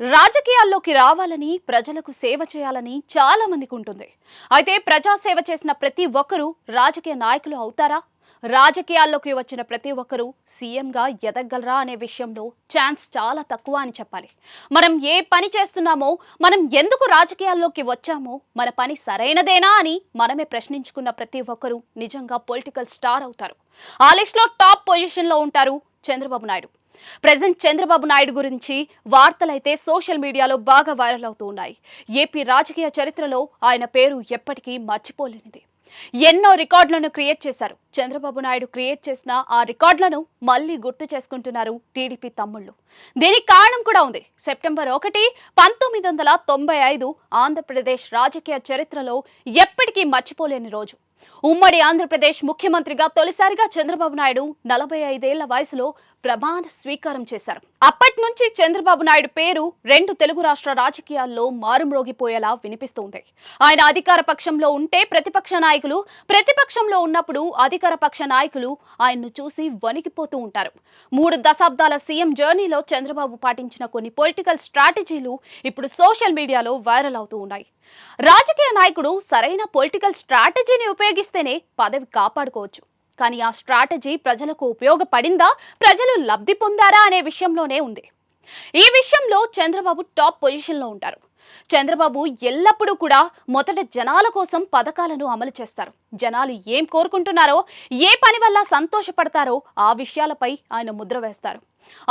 రాజకీయాల్లోకి రావాలని ప్రజలకు సేవ చేయాలని చాలా మందికి ఉంటుంది. అయితే ప్రజాసేవ చేసిన ప్రతి ఒక్కరూ రాజకీయ నాయకులు అవుతారా? రాజకీయాల్లోకి వచ్చిన ప్రతి ఒక్కరూ సీఎంగా ఎదగలరా అనే విషయంలో ఛాన్స్ చాలా తక్కువ అని చెప్పాలి. మనం ఏ పని చేస్తున్నామో మనం ఎందుకు రాజకీయాల్లోకి వచ్చామో మన పని సరైనదేనా అని మనమే ప్రశ్నించుకున్న ప్రతి ఒక్కరూ నిజంగా పొలిటికల్ స్టార్ అవుతారు. ఆ లిస్ట్లో టాప్ పొజిషన్లో ఉంటారు చంద్రబాబు నాయుడు. ప్రజెంట్ చంద్రబాబు నాయుడు గురించి వార్తలైతే సోషల్ మీడియాలో బాగా వైరల్ అవుతూ ఉన్నాయి. ఏపీ రాజకీయ చరిత్రలో ఆయన పేరు ఎప్పటికీ మర్చిపోలేనిది. ఎన్నో రికార్డులను క్రియేట్ చేశారు. చంద్రబాబు నాయుడు క్రియేట్ చేసిన ఆ రికార్డులను మళ్ళీ గుర్తు చేసుకుంటున్నారు టీడీపీ తమ్ముళ్ళు. దీనికి కారణం కూడా ఉంది. సెప్టెంబర్ ఒకటి పంతొమ్మిది వందల తొంభై ఐదు ఆంధ్రప్రదేశ్ రాజకీయ చరిత్రలో ఎప్పటికీ మర్చిపోలేని రోజు. ఉమ్మడి ఆంధ్రప్రదేశ్ ముఖ్యమంత్రిగా తొలిసారిగా చంద్రబాబు నాయుడు నలభై ఐదేళ్ళ వయసులో ప్రమాణ స్వీకారం చేశారు. అప్పటి నుంచి చంద్రబాబు నాయుడు పేరు రెండు తెలుగు రాష్ట్ర రాజకీయాల్లో మారుమ్రోగిపోయేలా వినిపిస్తోంది. ఆయన అధికార పక్షంలో ఉంటే ప్రతిపక్ష నాయకులు ప్రతిపక్షంలో ఉన్నప్పుడు అధికార పక్ష నాయకులు ఆయన్ను చూసి వణికిపోతూ ఉంటారు. మూడు దశాబ్దాల సీఎం జర్నీలో చంద్రబాబు పాటించిన కొన్ని పొలిటికల్ స్ట్రాటజీలు ఇప్పుడు సోషల్ మీడియాలో వైరల్ అవుతూ ఉన్నాయి. రాజకీయ నాయకుడు సరైన పొలిటికల్ స్ట్రాటజీని ఉపయోగిస్తేనే పదవి కాపాడుకోవచ్చు. కానీ ఆ స్ట్రాటజీ ప్రజలకు ఉపయోగపడిందా? ప్రజలు లబ్ధి పొందారా అనే విషయంలోనే ఉంది. ఈ విషయంలో చంద్రబాబు టాప్ పొజిషన్లో ఉంటారు. చంద్రబాబు ఎల్లప్పుడూ కూడా మొదట జనాల కోసం పథకాలను అమలు చేస్తారు. జనాలు ఏం కోరుకుంటున్నారో ఏ పని వల్ల సంతోషపడతారో ఆ విషయాలపై ఆయన ముద్ర వేస్తారు.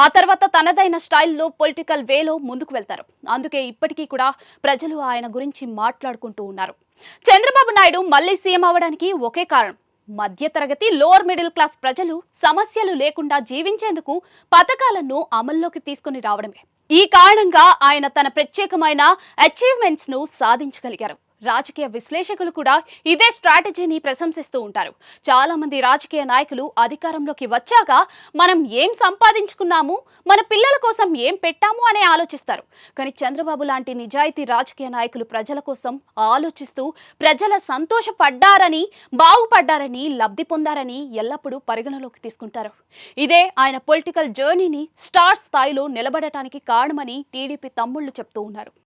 ఆ తర్వాత తనదైన స్టైల్లో పొలిటికల్ వేలో ముందుకు వెళ్తారు. అందుకే ఇప్పటికీ కూడా ప్రజలు ఆయన గురించి మాట్లాడుకుంటూ ఉన్నారు. చంద్రబాబు నాయుడు మళ్ళీ సీఎం అవడానికి ఒకే కారణం. మధ్యతరగతి లోవర్ మిడిల్ క్లాస్ ప్రజలు సమస్యలు లేకుండా జీవించేందుకు పథకాలను అమల్లోకి తీసుకుని రావడమే. ఈ కారణంగా ఆయన తన ప్రత్యేకమైన అచీవ్మెంట్స్ను సాధించగలిగారు. రాజకీయ విశ్లేషకులు కూడా ఇదే స్ట్రాటజీని ప్రశంసిస్తూ ఉంటారు. చాలా మంది రాజకీయ నాయకులు అధికారంలోకి వచ్చాక మనం ఏం సంపాదించుకున్నాము మన పిల్లల కోసం ఏం పెట్టాము అనే ఆలోచిస్తారు. కానీ చంద్రబాబు లాంటి నిజాయితీ రాజకీయ నాయకులు ప్రజల కోసం ఆలోచిస్తూ ప్రజల సంతోషపడ్డారని బాగుపడ్డారని లబ్ధి పొందారని ఎల్లప్పుడూ పరిగణలోకి తీసుకుంటారు. ఇదే ఆయన పొలిటికల్ జర్నీని స్టార్ స్థాయిలో నిలబడటానికి కారణమని టీడీపీ తమ్ముళ్ళు చెప్తూ ఉన్నారు.